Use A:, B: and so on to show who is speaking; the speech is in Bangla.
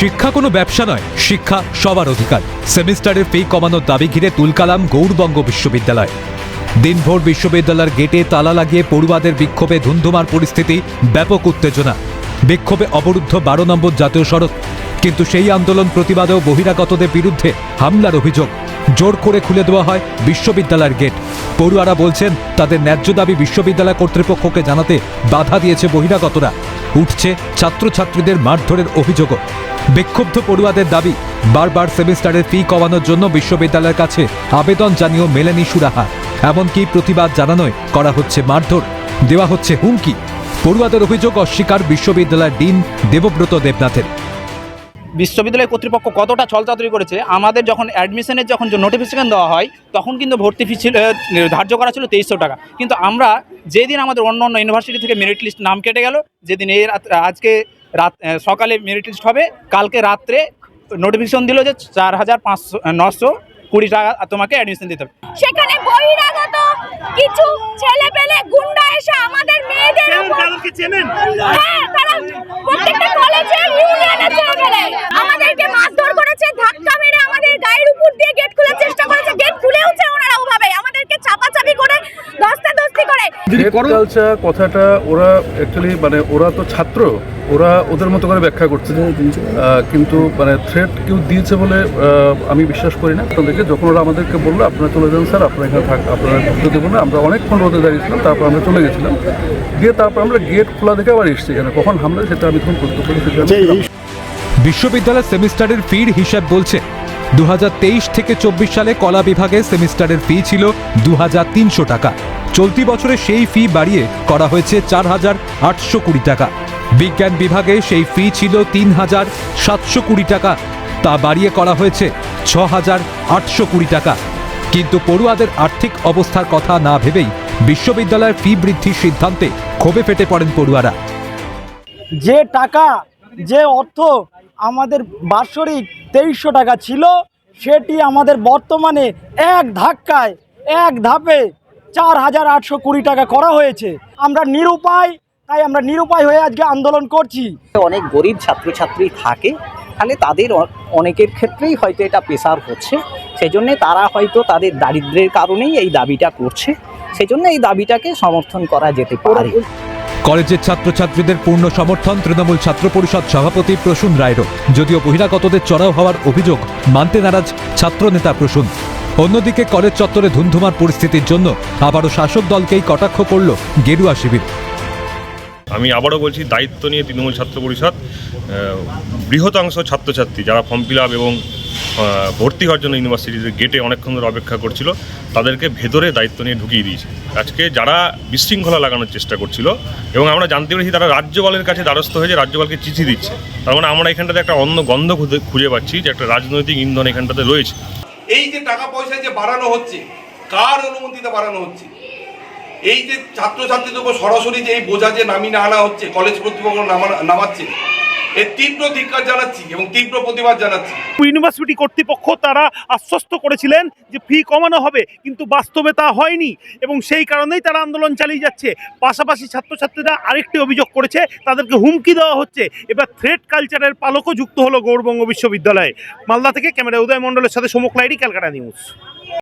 A: শিক্ষা কোনো ব্যবসা নয়, শিক্ষা সবার অধিকার। সেমিস্টারের ফি কমানোর দাবি ঘিরে তুলকালাম গৌরবঙ্গ বিশ্ববিদ্যালয়। দিনভর বিশ্ববিদ্যালয়ের গেটে তালা লাগিয়ে পড়ুয়াদের বিক্ষোভে ধুন্ধুমার পরিস্থিতি, ব্যাপক উত্তেজনা। বিক্ষোভে অবরুদ্ধ বারো নম্বর জাতীয় সড়ক। কিন্তু সেই আন্দোলন প্রতিবাদেও বহিরাগতদের বিরুদ্ধে হামলার অভিযোগ। জোর করে খুলে দেওয়া হয় বিশ্ববিদ্যালয়ের গেট। পড়ুয়ারা বলছেন, তাদের ন্যায্য দাবি বিশ্ববিদ্যালয় কর্তৃপক্ষকে জানাতে বাধা দিয়েছে বহিরাগতরা। উঠছে ছাত্রছাত্রীদের মারধরের অভিযোগও। বিক্ষুব্ধ পড়ুয়াদের দাবি, বারবার সেমিস্টারের ফি কমানোর জন্য বিশ্ববিদ্যালয়ের কাছে আবেদন জানিয়েও মেলেনি সুরাহা। এমনকি প্রতিবাদ জানানোয় করা হচ্ছে মারধর, দেওয়া হচ্ছে হুমকি। পড়ুয়াদের অভিযোগ অস্বীকার বিশ্ববিদ্যালয়ের ডিন দেবব্রত দেবনাথের।
B: বিশ্ববিদ্যালয় কর্তৃপক্ষ কতটা ছলচাতুরি করেছে, আমাদের যখন অ্যাডমিশনের যখন নোটিফিকেশন দেওয়া হয়, তখন কিন্তু ভর্তি ফি ছিল, ধার্য করা ছিল তেইশশো টাকা। কিন্তু আমরা যেদিন আমাদের অন্য অন্য ইউনিভার্সিটি থেকে মেরিট লিস্ট নাম কেটে গেল, যেদিন এর আজকে রাত সকালে মেরিট লিস্ট হবে কালকে রাত্রে নোটিফিকেশন দিল যে চার হাজার পাঁচশো নশো কুড়ি টাকা তোমাকে অ্যাডমিশন দিতে হবে।
C: সেখানে বহিরাগত কিছু ছেলে পেলে গুন্ডা এসে আমাদের মেয়েদের উপর হ্যাঁ তারা প্রত্যেকটা কলেজে ইউনিয়নে চলে পেলে আমাদেরকে মারধর করেছে ধাক্কা মেরে আমাদের গায়ের উপর দিয়ে গেট খোলার চেষ্টা করেছে গেট খুলেওছে ওনারা ওভাবে আমাদেরকে চাপাচাপি করে ধস্তাধস্তি করে
D: হেড কালচার কথাটা ওরা অ্যাকচুয়ালি মানে ওরা তো ছাত্র ওরা ওদের মতো করে ব্যাখ্যা করছে। কিন্তু মানে থ্রেট কেউ দিয়েছে বলে আমি বিশ্বাস করি না। আপনাদেরকে যখন ওরা আমাদেরকে বলল আপনারা চলে যান স্যার আপনারা এখানে থাক আপনারা ঢুকতে দেবো না। আমরা অনেকক্ষণ রোদে দাঁড়িয়েছিলাম তারপর আমরা চলে গেছিলাম। দিয়ে তারপর আমরা গেট খোলা দেখে আবার এসেছি এখানে। কখন হামলা সেটা আমি তখন করতে পারি।
A: বিশ্ববিদ্যালয় সেমিস্টারের ফির হিসাব বলছে দু হাজার তেইশ থেকে চব্বিশ সালে কলা বিভাগে সেমিস্টারের ফি ছিল দু হাজার তিনশো টাকা। চলতি বছরে সেই ফি বাড়িয়ে করা হয়েছে চার হাজার আটশো কুড়ি টাকা। বিজ্ঞান বিভাগে সেই ফি ছিল তিন হাজার সাতশো কুড়ি টাকা। তা বাড়িয়ে করা হয়েছে ছ হাজার আটশো কুড়ি টাকা। কিন্তু পড়ুয়াদের আর্থিক অবস্থার কথা না ভেবেই বিশ্ববিদ্যালয়ের ফি বৃদ্ধির সিদ্ধান্তে ক্ষোভে ফেটে পড়েন পড়ুয়ারা।
E: যে টাকা, যে অর্থ আমাদের বাৎসরিক তেইশশো টাকা ছিল, সেটি আমাদের বর্তমানে এক ধাক্কায়, এক ধাপে চার হাজার আটশো কুড়ি টাকা করা হয়েছে। আমরা নিরুপায় তাই আমরা নিরুপায় হয়ে আজকে আন্দোলন করছি।
F: অনেক গরিব ছাত্রছাত্রী থাকে তাহলে তাদের অনেকের ক্ষেত্রেই হয়তো এটা প্রেসার হচ্ছে। সেই জন্যে তারা হয়তো তাদের দারিদ্র্যের কারণেই এই দাবিটা করছে। সেই জন্য এই দাবিটাকে সমর্থন করা যেতে পারে।
A: কলেজের ছাত্রছাত্রীদের পূর্ণ সমর্থন তৃণমূল ছাত্র পরিষদ সভাপতি প্রসূন রায়েরও। যদিও বহিরাগতদের চড়াও হওয়ার অভিযোগ মানতে নারাজ ছাত্রনেতা প্রসূন। অন্যদিকে কলেজ চত্বরে ধুন্ধুমার পরিস্থিতির জন্য আবারও শাসক দলকেই কটাক্ষ করল গেরুয়া শিবির।
G: আমি আবারও বলছি, দায়িত্ব নিয়ে তৃণমূল ছাত্র পরিষদ বৃহতাংশ ছাত্রছাত্রী যারা ফর্ম ফিল আপ এবং ভর্তি হওয়ার জন্য ইউনিভার্সিটির গেটে অনেকক্ষণ ধরে অপেক্ষা করছিল, তাদেরকে ভেতরে দায়িত্ব নিয়ে ঢুকিয়ে দিয়েছে। আজকে যারা বিশৃঙ্খলা লাগানোর চেষ্টা করছিল এবং আমরা জানতে পেরেছি তারা রাজ্যপালের কাছে দ্বারস্থ হয়ে রাজ্যপালকে চিঠি দিচ্ছে। তার মানে আমরা এখানটাতে একটা অন্য গন্ধ খুঁজে পাচ্ছি যে একটা রাজনৈতিক ইন্ধন এখানটাতে রয়েছে।
H: এই যে টাকা পয়সা যে বাড়ানো হচ্ছে, কার অনুমতিতে বাড়ানো হচ্ছে? এই যে ছাত্রছাত্রীদের উপর সরাসরি যে এই বোঝা যে নামিয়ে আনা হচ্ছে, কলেজ কর্তৃপক্ষ নামা- নামাচ্ছে
I: ইউনিভার্সিটি কর্তৃপক্ষ তারা আশ্বস্ত করেছিলেন যে ফি কমানো হবে, কিন্তু বাস্তবে তা হয়নি এবং সেই কারণেই তারা আন্দোলন চালিয়ে যাচ্ছে। পাশাপাশি ছাত্রছাত্রীরা আরেকটি অভিযোগ করেছে, তাদেরকে হুমকি দেওয়া হচ্ছে। এবার থ্রেড কালচারের পালকও যুক্ত হলো গৌরবঙ্গ বিশ্ববিদ্যালয়ে। মালদা থেকে ক্যামেরা উদয় মণ্ডলের সাথে সমুখ লাইরি ক্যালকাটা নিউজ।